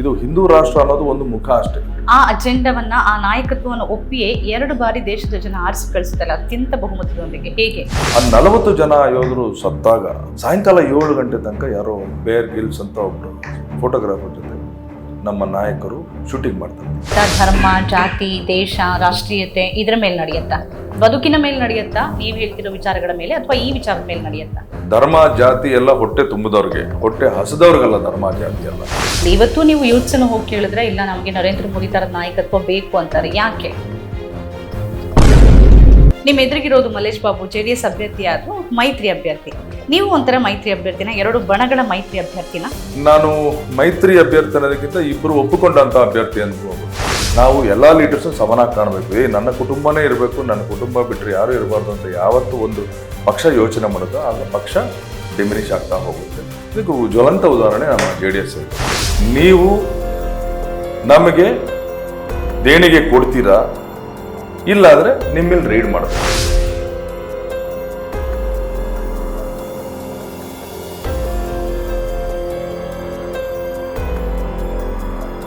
ಇದು ಹಿಂದೂ ರಾಷ್ಟ್ರ ಅನ್ನೋದು ಒಂದು ಮುಖ ಅಷ್ಟೇ. ಆ ಅಜೆಂಡವನ್ನ ಆ ನಾಯಕತ್ವವನ್ನು ಒಪ್ಪಿಯೇ ಎರಡು ಬಾರಿ ದೇಶದ ಜನ ಆರಿಸಿ ಕಳಿಸುತ್ತಲ್ಲ ಅತ್ಯಂತ ಬಹುಮತದೊಂದಿಗೆ. ಹೇಗೆ? ಆ ನಲವತ್ತು ಜನ ಯೋಧರು ಸತ್ತಾಗ ಸಾಯಂಕಾಲ ಏಳು ಗಂಟೆ ತನಕ ಯಾರೋ ಬೇರ್ ಗಿಲ್ಸ್ ಅಂತ ಒಬ್ರು ಫೋಟೋಗ್ರಾಫರ್ ಜೊತೆ ನಮ್ಮ ನಾಯಕರು ಶೂಟಿಂಗ್ ಮಾಡ್ತಾರೆ. ಧರ್ಮ ಜಾತಿ ದೇಶ ರಾಷ್ಟ್ರೀಯತೆ ಇದರ ಮೇಲೆ ನಡೆಯುತ್ತಾ? ಬದುಕಿನ ಮೇಲೆ ನಡೆಯುತ್ತಾ? ನೀವು ಹೇಳ್ತಿರೋ ವಿಚಾರಗಳ ಮೇಲೆ ಅಥವಾ ಈ ವಿಚಾರದ ಮೇಲೆ ನಡೆಯುತ್ತಾ? ಧರ್ಮ ಜಾತಿ ಎಲ್ಲ ಹೊಟ್ಟೆ ತುಂಬಿದವ್ರಿಗೆ. ಹೊಟ್ಟೆ ಹಸದವ್ರಿಗಲ್ಲ ಧರ್ಮ ಜಾತಿ ಅಲ್ಲ ಇವತ್ತು ನೀವು ಯೋಚನೆ ಅನ್ನು ಹೋಗಿ ಕೇಳಿದ್ರೆ ಇಲ್ಲ ನಮಗೆ ನರೇಂದ್ರ ಮೋದಿ ತರದ ನಾಯಕತ್ವ ಬೇಕು ಅಂತಾರೆ. ಯಾಕೆ? ನಿಮ್ಮ ಎದುರಿಗಿರೋದು Mallesh Babu J D S ಅಭ್ಯರ್ಥಿ ಆದ್ರು ಮೈತ್ರಿ ಅಭ್ಯರ್ಥಿ. ನೀವು ಒಂಥರ ಮೈತ್ರಿ ಅಭ್ಯರ್ಥಿನ ಎರಡು ಬಣಗಳ ಮೈತ್ರಿ ಅಭ್ಯರ್ಥಿನ. ನಾನು ಮೈತ್ರಿ ಅಭ್ಯರ್ಥಿ ಅನ್ನೋದಕ್ಕಿಂತ ಇಬ್ಬರು ಒಪ್ಪಿಕೊಂಡಂತ ಅಭ್ಯರ್ಥಿ ಅಂತ ನಾವು ಎಲ್ಲ ಲೀಡರ್ಸು ಸಮನಾಗಿ ಕಾಣಬೇಕು. ಏ, ನನ್ನ ಕುಟುಂಬನೇ ಇರಬೇಕು, ನನ್ನ ಕುಟುಂಬ ಬಿಟ್ಟರೆ ಯಾರು ಇರಬಾರ್ದು ಅಂತ ಯಾವತ್ತೂ ಒಂದು ಪಕ್ಷ ಯೋಚನೆ ಮಾಡುತ್ತೋ. ಆಗ ಪಕ್ಷ ಡಿಮಿನಿಷ್ ಆಗ್ತಾ ಹೋಗುತ್ತೆ. ಇದಕ್ಕೆ ಜ್ವಲಂತ ಉದಾಹರಣೆ ನಮ್ಮ ಜೆ ಡಿ ಎಸ್ ನೀವು ನಮಗೆ ದೇಣಿಗೆ ಕೊಡ್ತೀರಾ? ಇಲ್ಲಾದರೆ ನಿಮ್ಮಲ್ಲಿ ರೈಡ್ ಮಾಡ್ತೀವಿ